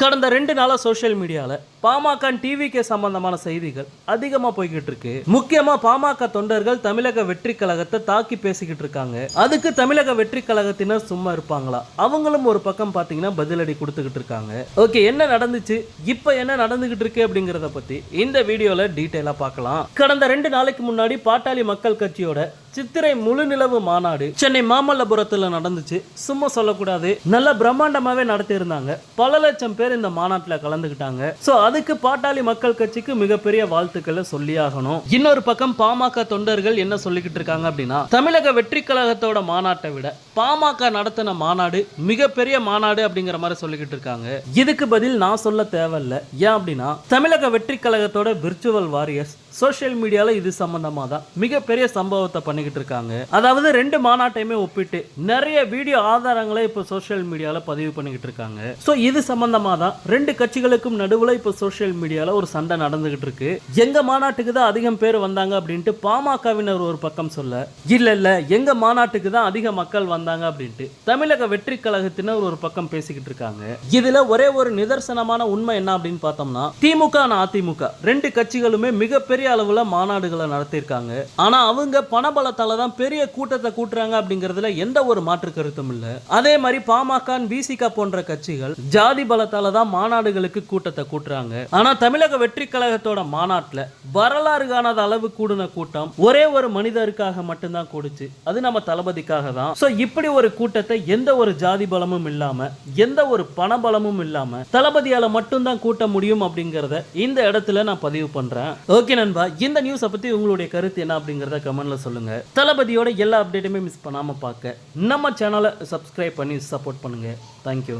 கடந்த ரெண்டு நாளாக சோஷியல் மீடியாவில் பாமக டிவிகே சம்பந்தமான செய்திகள் அதிகமாக போய்கிட்டு இருக்கு. முக்கியமாக பாமக தொண்டர்கள் தமிழக வெற்றி கழகத்தை தாக்கி பேசிக்கிட்டு இருக்காங்க. அதுக்கு தமிழக வெற்றி கழகத்தினர் சும்மா இருப்பாங்களா? அவங்களும் ஒரு பக்கம் பார்த்தீங்கன்னா பதிலடி கொடுத்துக்கிட்டு இருக்காங்க. ஓகே என்ன நடந்துச்சு? இப்போ என்ன நடந்துகிட்டு இருக்கு அப்படிங்கிறத பற்றி இந்த வீடியோவில் டீட்டெயிலாக பார்க்கலாம். கடந்த ரெண்டு நாளைக்கு முன்னாடி பாட்டாளி மக்கள் கட்சியோட சித்திரை முழு நிலவு மாநாடு சென்னை மாமல்லபுரத்தில் நடந்துச்சு. சும்மா சொல்லக்கூடாது. நல்ல பிரம்மாண்டமாவே நடத்தியிருந்தாங்க. பல லட்சம் பேர் இந்த மாநாட்டில் கலந்துக்கிட்டாங்க ஸோ அதுக்கு பாட்டாளி மக்கள் கட்சிக்கு மிகப்பெரிய வாழ்த்துக்களை சொல்லியாகணும். இன்னொரு பக்கம் பாமக தொண்டர்கள் என்ன சொல்லிக்கிட்டு இருக்காங்க அப்படின்னா தமிழக வெற்றி கழகத்தோட மாநாட்டை விட பாமக நடத்தின மாநாடு மிகப்பெரிய மாநாடு அப்படிங்கிற மாதிரி சொல்லிக்கிட்டு இருக்காங்க. இதுக்கு பதில் நான் சொல்ல தேவையில்ல. ஏன் அப்படின்னா தமிழக வெற்றி கழகத்தோட விர்ச்சுவல் வாரியர்ஸ் சோஷியல் மீடியாவில் இது சம்மந்தமாக தான் மிகப்பெரிய சம்பவத்தை பண்ணிக்கிட்டு இருக்காங்க. அதாவது ரெண்டு மாநாட்டையுமே ஒப்பிட்டு நிறைய வீடியோ ஆதாரங்களை இப்போ சோஷியல் மீடியாவில் பதிவு பண்ணிக்கிட்டு இருக்காங்க. ஸோ இது சம்மந்தமாக தான் ரெண்டு கட்சிகளுக்கும் நடுவில் இப்போ சோஷியல் மீடியாவில் ஒரு சண்டை நடந்துகிட்டு இருக்கு. எங்க மாநாட்டுக்கு தான் அதிகம் பேர் வந்தாங்க அப்படின்ட்டு பாமகவினர் ஒரு பக்கம் சொல்ல இல்லை இல்லை எங்க மாநாட்டுக்கு தான் அதிக மக்கள் வந்தாங்க அப்படின்ட்டு தமிழக வெற்றி கழகத்தினர் ஒரு பக்கம் பேசிக்கிட்டு இருக்காங்க. இதுல ஒரே ஒரு நிதர்சனமான உண்மை என்ன அப்படின்னு பார்த்தோம்னா திமுக அதிமுக. ரெண்டு கட்சிகளுமே மிகப்பெரிய அளவுல மாநாடுகளை நடத்தியிருக்காங்க. ஆனால் அவங்க பணபலத்தால தான் பெரிய கூட்டத்தை கூட்டுறாங்க அப்படிங்கிறதுல எந்த ஒரு மாற்று கருத்தும் இல்லை. அதே மாதிரி பாமக பிசிக போன்ற கட்சிகள் ஜாதி பலத்தால தான் மாநாடுகளுக்கு கூட்டத்தை கூட்டுறாங்க. ஆனால் தமிழக வெற்றி கழகத்தோட மாநாட்டில் வரலாறு காணாத அளவு கூடின கூட்டம் ஒரே ஒரு மனிதருக்காக மட்டும்தான் கூடுச்சு. அது நம்ம தளபதிக்காக தான். ஸோ இப்படி ஒரு கூட்டத்தை எந்த ஒரு ஜாதி பலமும் இல்லாம எந்த ஒரு பணபலமும் இல்லாமல் இல்லாம தளபதியால மட்டும்தான் கூட்ட முடியும் அப்படிங்கறத இந்த இடத்துல நான் பதிவு பண்றேன். ஓகே நண்பா இந்த நியூஸை பற்றி உங்களுடைய கருத்து என்ன அப்படிங்கிறத கமெண்ட்டில் சொல்லுங்கள் தளபதியோட எல்லா அப்டேட்டுமே மிஸ் பண்ணாமல் பார்க்க நம்ம சேனலை சப்ஸ்கிரைப் பண்ணி சப்போர்ட் பண்ணுங்கள் தேங்க்யூ